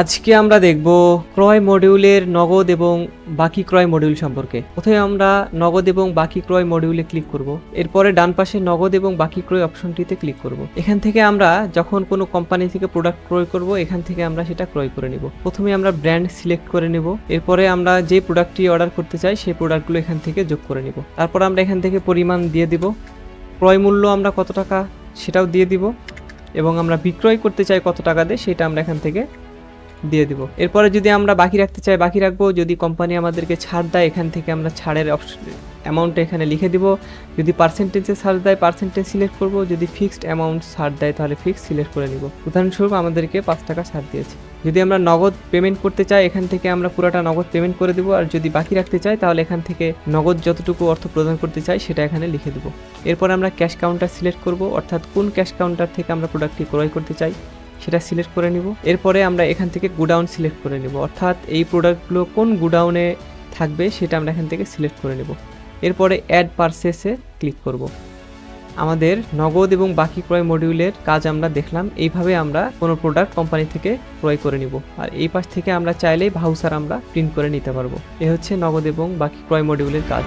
আজকে আমরা দেখব ক্রয় মডিউলের নগদ এবং বাকি ক্রয় মডিউল সম্পর্কে। প্রথমে আমরা নগদ এবং বাকি ক্রয় মডিউলে ক্লিক করব। এরপরে ডান পাশে নগদ এবং বাকি ক্রয় অপশনটিতে ক্লিক করব। এখান থেকে আমরা যখন কোনো কোম্পানি থেকে প্রোডাক্ট ক্রয় করব, এখান থেকে আমরা সেটা ক্রয় করে নিব। প্রথমে আমরা ব্র্যান্ড সিলেক্ট করে নেব। এরপরে আমরা যে প্রোডাক্টটি অর্ডার করতে চাই, সেই প্রোডাক্টগুলো এখান থেকে যোগ করে নিব। তারপর আমরা এখান থেকে পরিমাণ দিয়ে দিব। ক্রয় মূল্য আমরা কত টাকা সেটাও দিয়ে দিব এবং আমরা বিক্রয় করতে চাই কত টাকা দিয়ে, সেটা আমরা এখান থেকে দিয়ে দিব। এরপরে যদি আমরা বাকি রাখতে চাই, বাকি রাখব, যদি কোম্পানি আমাদেরকে ছাড় দেয়, এখান থেকে আমরা ছাড়ের অপশন অ্যামাউন্টটা এখানে লিখে দিব। যদি পার্সেন্টেজে ছাড় দেয় পার্সেন্টেজ সিলেক্ট করব। যদি ফিক্সড অ্যামাউন্ট ছাড় দেয়, তাহলে ফিক্সড সিলেক্ট করে নিব। উদাহরণস্বরূপ আমাদেরকে পাঁচ টাকা ছাড় দিয়েছে। যদি আমরা নগদ পেমেন্ট করতে চাই, এখান থেকে আমরা পুরোটা নগদ পেমেন্ট করে দেবো। আর যদি বাকি রাখতে চাই, তাহলে এখান থেকে নগদ যতটুকু অর্থ প্রদান করতে চাই, সেটা এখানে লিখে দেবো। এরপর আমরা ক্যাশ কাউন্টার সিলেক্ট করব। অর্থাৎ কোন ক্যাশ কাউন্টার থেকে আমরা প্রোডাক্টটি ক্রয় করতে চাই? সেটা সিলেক্ট করে নিব। এরপরে আমরা এখান থেকে গুডাউন সিলেক্ট করে নিব। অর্থাৎ এই প্রোডাক্টগুলো কোন গুডাউনে থাকবে সেটা আমরা এখান থেকে সিলেক্ট করে নেব। এরপরে অ্যাড পারচেসে ক্লিক করব। আমাদের নগদ এবং বাকি ক্রয় মডিউলের কাজ আমরা দেখলাম। এইভাবে আমরা কোনো প্রোডাক্ট কোম্পানি থেকে ক্রয় করে নিব। আর এই পাশ থেকে আমরা চাইলেই ভাউসার আমরা প্রিন্ট করে নিতে পারব। এ হচ্ছে নগদ এবং বাকি ক্রয় মডিউলের কাজ।